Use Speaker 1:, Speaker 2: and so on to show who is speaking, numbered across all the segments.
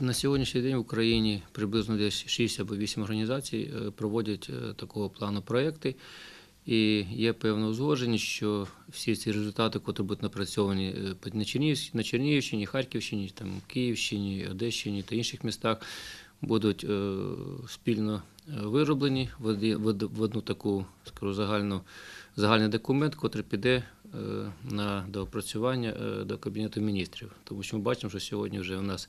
Speaker 1: На сьогоднішній день в Україні приблизно десь 6 або 8 організацій е, проводять е, такого плану проекти. І є певна узгодженість, що всі ці результати, які будуть напрацьовані е, на Чернігівщині, на Чернігівщині, Харківщині, там, Київщині, Одещині та інших містах, будуть спільно вироблені в, одну таку скажу, загальну, загальний документ, який піде на доопрацювання е, до Кабінету міністрів. Тому що ми бачимо, що сьогодні вже у нас,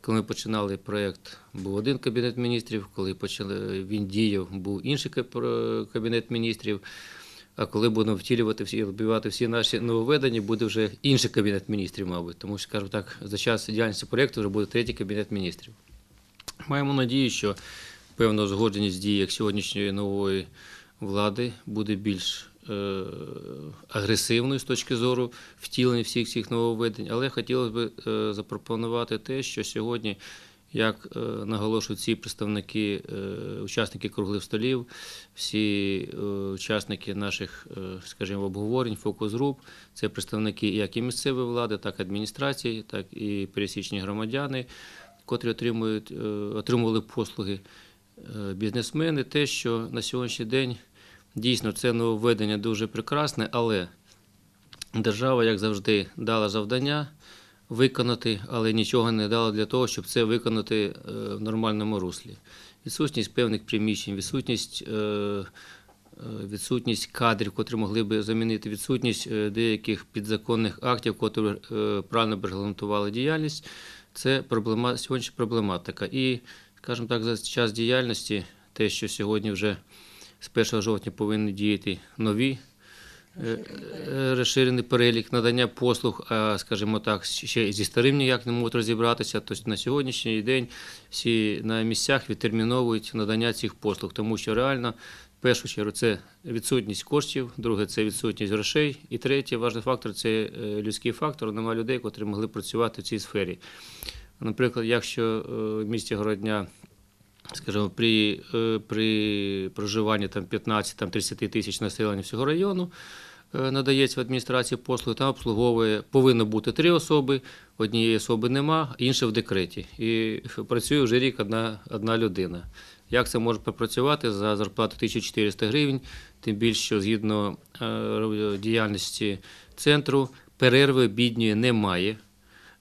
Speaker 1: коли ми починали проєкт, був один кабінет міністрів, коли почали, він діяв, був інший кабінет міністрів. А коли будемо втілювати всі відбивати всі наші нововведення, буде вже інший кабінет міністрів, мабуть. Тому що, скажімо так, за час діяльності проєкту вже буде третій кабінет міністрів. Маємо надію, що певна узгодженість дій як сьогоднішньої нової влади буде більш е, агресивною з точки зору втілення всіх цих нововведень. Але хотілося б е, запропонувати те, що сьогодні, як е, наголошують ці представники, е, учасники круглих столів, всі е, учасники наших, е, скажімо, обговорень, фокус-груп, це представники як і місцевої влади, так і адміністрації, так і пересічні громадяни, котрі отримують, е, отримували послуги е, бізнесмени, те, що на сьогоднішній день дійсно це нововведення дуже прекрасне, але держава, як завжди, дала завдання виконати, але нічого не дала для того, щоб це виконати е, в нормальному руслі. Відсутність певних приміщень, відсутність. е, е, Відсутність кадрів, котрі могли би замінити відсутність деяких підзаконних актів, котрі правильно б регламентували діяльність, це проблема сьогоднішня проблематика. І, скажімо так, за час діяльності, те, що сьогодні вже з 1 жовтня повинні діяти нові е, е, розширений перелік надання послуг, скажімо так, ще зі старим ніяк не можуть розібратися. Тобто на сьогоднішній день всі на місцях відтерміновують надання цих послуг, тому що реально. В першу чергу це відсутність коштів, друге це відсутність грошей, і третє важливий фактор це е, людський фактор. Немає людей, котрі могли працювати в цій сфері. Наприклад, якщо в місті Городня, скажімо, при, е, при проживанні там 15-30 тисяч населення всього району е, надається в адміністрації послуги, там обслуговує повинно бути три особи, однієї особи нема, інша в декреті. І працює вже рік одна, одна людина. Як це може попрацювати за зарплату 1400 гривень, тим більше, що згідно е, діяльності центру перерви бідньої немає.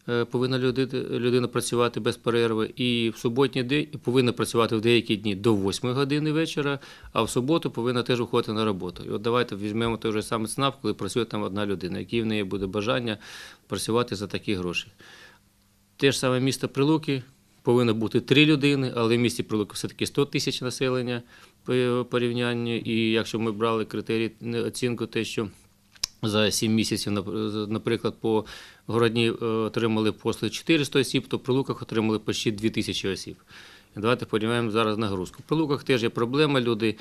Speaker 1: Е, Повинна людина, працювати без перерви, і в суботній день повинна працювати в деякі дні до 8 години вечора, а в суботу повинна теж виходити на роботу. І от давайте візьмемо той же самий ЦНАП, коли працює там одна людина, який в неї буде бажання працювати за такі гроші. Те ж саме місто Прилуки повинно бути три людини, але в місті Прилуки все-таки 100 тисяч населення по порівнянню. І якщо ми брали критерії оцінку, те, що за 7 місяців, нап- наприклад, по Городні е, отримали послуги 400 осіб, то при Прилуках отримали почти 2000 осіб. Давайте порівняємо зараз нагрузку. При луках теж є проблема. Люди,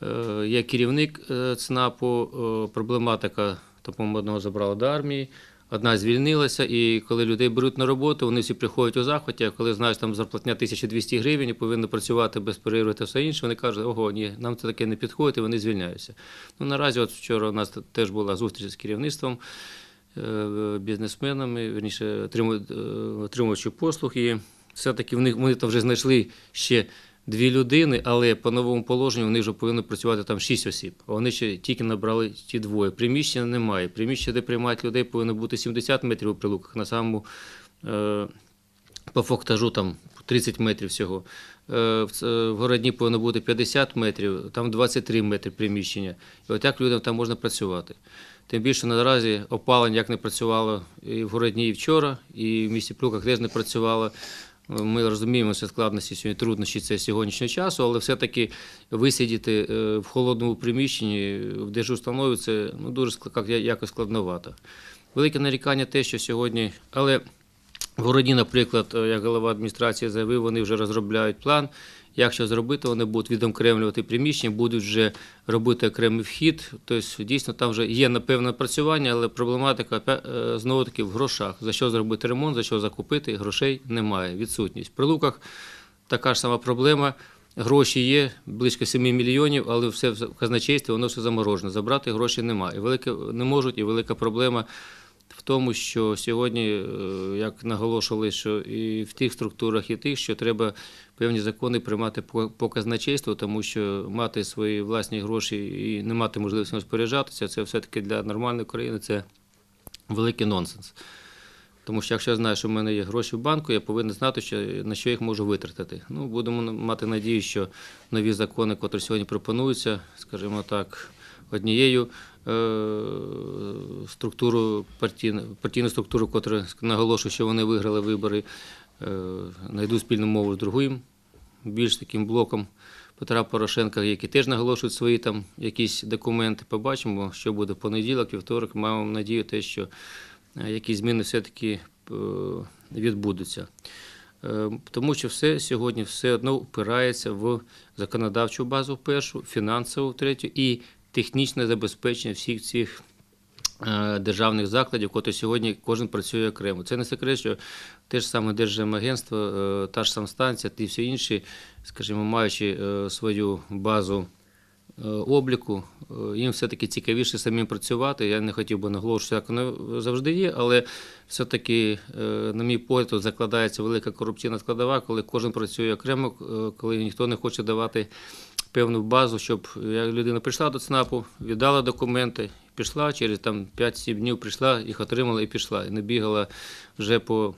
Speaker 1: я є керівник е, ЦНАПу, е, проблематика, то, по-моєму, одного забрали до армії. Одна звільнилася, і коли людей беруть на роботу, вони всі приходять у захваті, а коли знаєш, там зарплатня 1200 гривень і повинні працювати без перерви та все інше, вони кажуть, ого, ні, нам це таке не підходить, і вони звільняються. Ну, наразі, от вчора у нас теж була зустріч з керівництвом, е, бізнесменами, верніше, отриму- е, послуг, і все-таки в них вони там вже знайшли ще дві людини, але по новому положенню вони вже повинні працювати там шість осіб. Вони ще тільки набрали ті двоє. Приміщення немає. Приміщення, де приймають людей, повинно бути 70 метрів у прилуках. На самому е, по фактажу там 30 метрів всього. Е, В городні повинно бути 50 метрів, там 23 метри приміщення. І отак людям там можна працювати. Тим більше наразі опалення як не працювало і в городні, і вчора, і в місті Прилуках теж не працювало. Ми розуміємо що складності сьогодні, труднощі це сьогоднішнього часу, але все-таки висидіти е, в холодному приміщенні в держустанові це ну, дуже якось складновато. Велике нарікання те, що сьогодні, але в Городі, наприклад, е, як голова адміністрації заявив, вони вже розробляють план. Як що зробити, вони будуть відокремлювати приміщення, будуть вже робити окремий вхід. Тобто, дійсно, там вже є напевне працювання, але проблематика е, знову таки в грошах. За що зробити ремонт, за що закупити, грошей немає. Відсутність. При луках така ж сама проблема. Гроші є близько 7 мільйонів, але все в казначействі воно все заморожено. Забрати гроші немає. Велике не можуть, і велика проблема в тому, що сьогодні, е, як наголошували, що і в тих структурах, і тих, що треба певні закони приймати по казначейству, тому що мати свої власні гроші і не мати можливості розпоряджатися, це все-таки для нормальної країни це великий нонсенс. Тому що якщо я знаю, що в мене є гроші в банку, я повинен знати, що, на що їх можу витратити. Ну, будемо мати надію, що нові закони, котрі сьогодні пропонуються, скажімо так, однією е- структуру партійну, структуру, котра наголошує, що вони виграли вибори, е- знайдуть спільну мову з другим, більш таким блоком. Петра Порошенка, які теж наголошують свої там якісь документи. Побачимо, що буде в понеділок, вівторок. Маємо надію, те, що е, якісь зміни все-таки е, відбудуться. Е, Тому що все сьогодні все одно впирається в законодавчу базу першу, фінансову третю і технічне забезпечення всіх цих е, державних закладів, котрі сьогодні кожен працює окремо. Це не секрет, що те ж саме Держземагентство, е, та ж санстанція, і всі інші, скажімо, маючи е, свою базу обліку, їм все-таки цікавіше самим працювати. Я не хотів би наголошувати, як воно завжди є, але все-таки, на мій погляд, закладається велика корупційна складова, коли кожен працює окремо, коли ніхто не хоче давати певну базу, щоб як людина прийшла до ЦНАПу, віддала документи, пішла, через там 5-7 днів прийшла, їх отримала і пішла. І не бігала вже по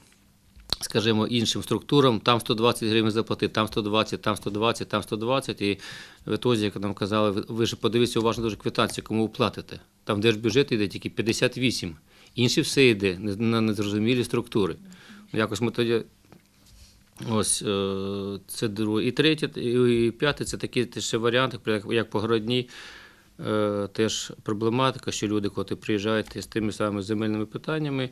Speaker 1: скажімо, іншим структурам, там 120 гривень заплати, там 120, там 120, там 120. І в ітозі, як нам казали, ви- ж подивіться уважно дуже квитанцію, кому ви платите. Там держбюджет йде тільки 58. Інше все йде на незрозумілі структури. Якось ми тоді. Ось е, це друге. І третє, і п'яте це такі ще варіанти, як, як погородні. Е, теж проблематика, що люди, коли приїжджають з тими самими земельними питаннями,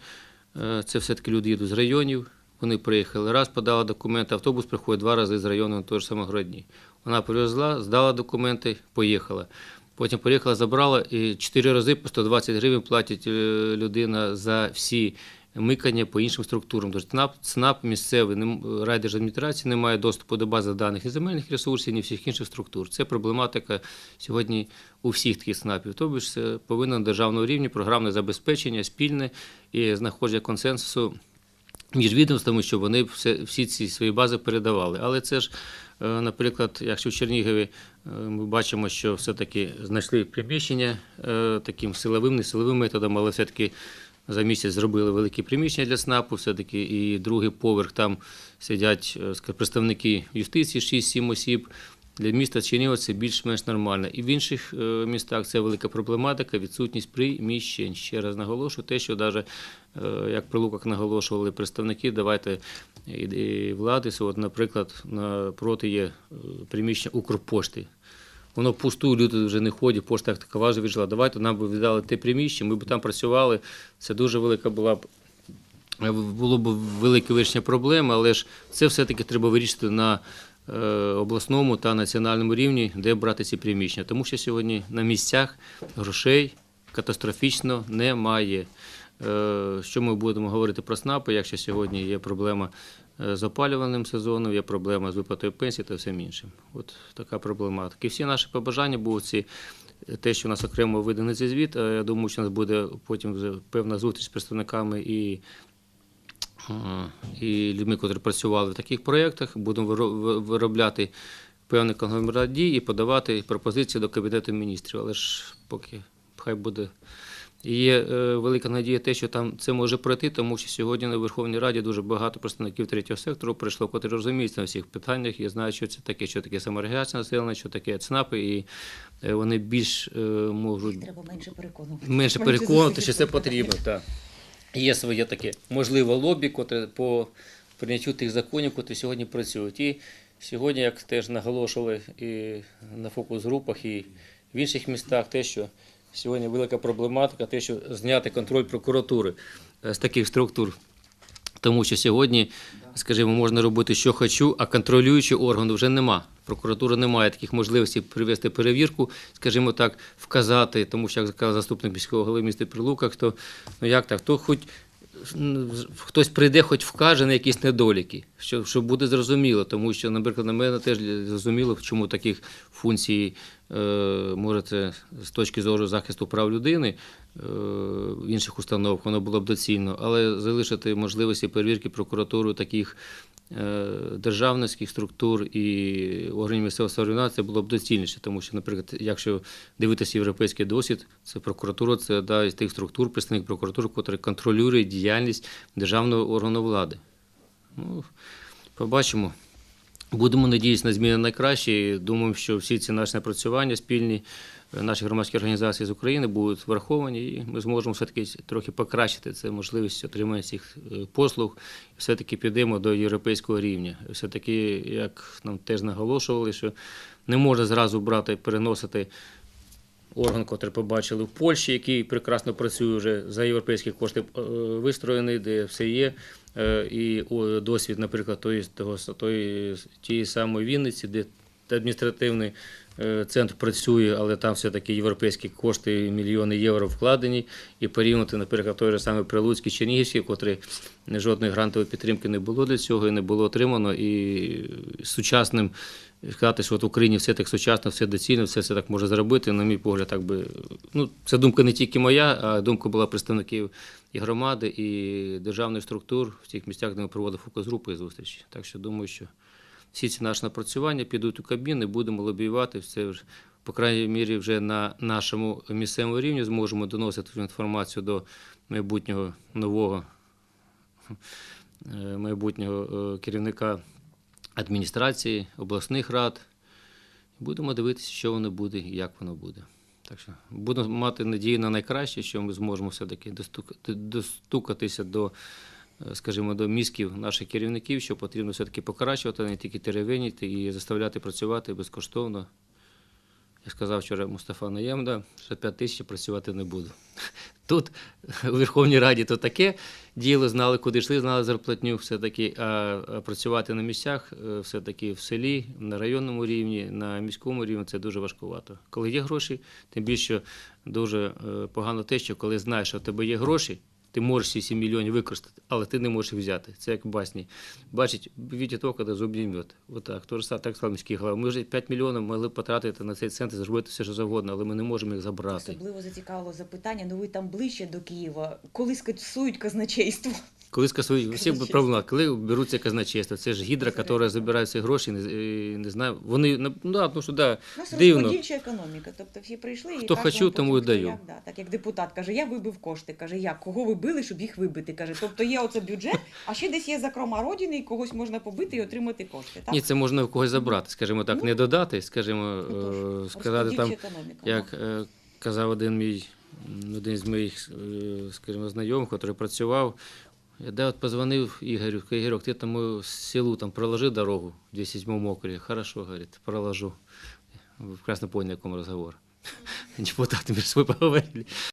Speaker 1: е, це все-таки люди їдуть з районів. Вони приїхали раз, подали документи, автобус приходить два рази з району на той ж самий Гродні. Вона привезла, здала документи, поїхала. Потім приїхала, забрала і чотири рази по 120 гривень платить людина за всі микання по іншим структурам. Тож ЦНАП, ЦНАП місцевий, райдержадміністрації не має доступу до бази даних і земельних ресурсів, ні всіх інших структур. Це проблематика сьогодні у всіх таких ЦНАПів. Тобто ж повинно на державному рівні програмне забезпечення спільне і знаходження консенсусу між відомствами, щоб вони всі ці свої бази передавали. Але це ж, е, наприклад, якщо в Чернігові е, ми бачимо, що все-таки знайшли приміщення е, таким силовим, не силовим методом, але все-таки за місяць зробили велике приміщення для СНАПу, все-таки і другий поверх там сидять е, представники юстиції, 6-7 осіб. Для міста Чернігова це більш-менш нормально. І в інших е, містах це велика проблематика, відсутність приміщень. Ще раз наголошую, те, що навіть, як при Луках наголошували представники, давайте і, влади, от, наприклад, напроти є е, приміщення Укрпошти. Воно пустує, люди вже не ходять, пошта як така важа віджила. Давайте нам би віддали те приміщення, ми б там працювали. Це дуже велика була б було б велике вирішення проблеми, але ж це все-таки треба вирішити на е, обласному та національному рівні, де брати ці приміщення. Тому що сьогодні на місцях грошей катастрофічно немає. Е, Що ми будемо говорити про СНАПи, якщо сьогодні є проблема е, з опалювальним сезоном, є проблема з виплатою пенсії та всім іншим. От така проблематика. І всі наші побажання будуть ці. Те, що у нас окремо виданий цей звіт, е, я думаю, що у нас буде потім вже певна зустріч з представниками і Е, і людьми, які працювали в таких проєктах, будемо виробляти певний конгломерат дій і подавати пропозиції до Кабінету міністрів. Але ж поки хай буде. І є е, велика надія, те, що там це може пройти, тому що сьогодні на Верховній Раді дуже багато представників третього сектору прийшло, котрі розуміються на всіх питаннях і знають, що це таке, що таке саморегуляція населення, що таке ЦНАПи, і е, вони більш е, можуть
Speaker 2: Треба менше переконувати.
Speaker 1: менше переконувати, що це потрібно. Так. Є своє таке можливе лобі, котре по прийняттю тих законів, котрі сьогодні працюють. І сьогодні, як теж наголошували і на фокус-групах, і в інших містах, те, що сьогодні велика проблематика, те, що зняти контроль прокуратури е, з таких структур. Тому що сьогодні, скажімо, можна робити, що хочу, а контролюючого органу вже нема. Прокуратура не має таких можливостей привести перевірку, скажімо так, вказати, тому що, як сказав заступник міського голови міста Прилука, хто ну як так, то хоч хтось прийде, хоч вкаже на якісь недоліки, що, що буде зрозуміло, тому що, наприклад, на мене теж зрозуміло, чому таких функцій може це з точки зору захисту прав людини е, в інших установах воно було б доцільно, але залишити можливості перевірки прокуратурою таких е, державницьких структур і органів місцевого самоврядування було б доцільніше, тому що, наприклад, якщо дивитися європейський досвід, це прокуратура, це одна із тих структур, представник прокуратури, яка контролює діяльність державного органу влади. Ну, побачимо. Будемо надіятися на зміни на найкраще. Думаю, що всі ці наші напрацювання спільні е, наші громадські організації з України будуть враховані, і ми зможемо все-таки трохи покращити це можливість отримання цих е, послуг. Все-таки підемо до європейського рівня. Все-таки, як нам теж наголошували, що не можна зразу брати переносити орган, котрий побачили в Польщі, який прекрасно працює вже за європейські кошти е, вистроєний, де все є. Е, І досвід, наприклад, тої, тої, тієї самої Вінниці, де адміністративний центр працює, але там все-таки європейські кошти, мільйони євро вкладені. І порівняти, наприклад, той же самий Прилуцький Чернігівський, котрий жодної грантової підтримки не було для цього і не було отримано. І сучасним сказати, що от в Україні все так сучасно, все доцільно, все це так може зробити. На мій погляд, так би ну це думка не тільки моя, а думка була представників і громади, і державних структур в тих місцях, де ми проводили фокус-групи і зустрічі. Так що думаю, що всі ці наші напрацювання підуть у Кабмін і будемо лобіювати все вже. По крайній мірі, вже на нашому місцевому рівні зможемо доносити інформацію до майбутнього нового е, майбутнього е, керівника адміністрації, обласних рад. Будемо дивитися, що воно буде і як воно буде. Так що будемо мати надію на найкраще, що ми зможемо все-таки достукатися до, скажімо, до мізків наших керівників, що потрібно все-таки покращувати, не тільки теревеніти і заставляти працювати безкоштовно. Я сказав вчора Мустафа Наємда, що 5 тисяч працювати не буду. Тут у Верховній Раді то таке діло, знали, куди йшли, знали зарплатню, все-таки, а а працювати на місцях, е, все-таки в селі, на районному рівні, на міському рівні це дуже важкувато. Коли є гроші, тим більше дуже е, погано те, що коли знаєш, що в тебе є гроші, ти можеш ці 7 мільйонів використати, але ти не можеш їх взяти. Це як в басні. Бачить, Вітя то, коли зуб мед. Отак. То ж так сказав міський голова. Ми вже 5 мільйонів могли потратити на цей центр, зробити все, що завгодно, але ми не можемо їх забрати.
Speaker 2: Особливо зацікавило запитання, ну ви там ближче до Києва. Коли скасують казначейство?
Speaker 1: Коли скасують всі проблема, коли беруться казначейство, це ж гідра, яка забирає ці гроші, не, е, не знаю. Вони ну, да, тому що да,
Speaker 2: У нас
Speaker 1: дивно.
Speaker 2: розподільча економіка. Тобто всі прийшли і
Speaker 1: Хто хочу, тому і даю.
Speaker 2: Як, да. Так як депутат каже, я вибив кошти. Каже, як? Кого ви били, щоб їх вибити? Каже, тобто є оце бюджет, а ще десь є закрома родини, і когось можна побити і отримати кошти. Так?
Speaker 1: Ні, це можна у когось забрати, скажімо так,
Speaker 2: Ну,
Speaker 1: не додати, скажімо,
Speaker 2: Ну,
Speaker 1: е, сказати там.
Speaker 2: економіка.
Speaker 1: Як е, казав один мій один з моїх, скажімо, знайомих, який працював, я де от позвонив Ігорю, Ігорюк, ти там у селу там проложи дорогу в 207 округе. Хорошо, говорить, проложу. В поняли, якому розговор. Депутати між собою поговорили.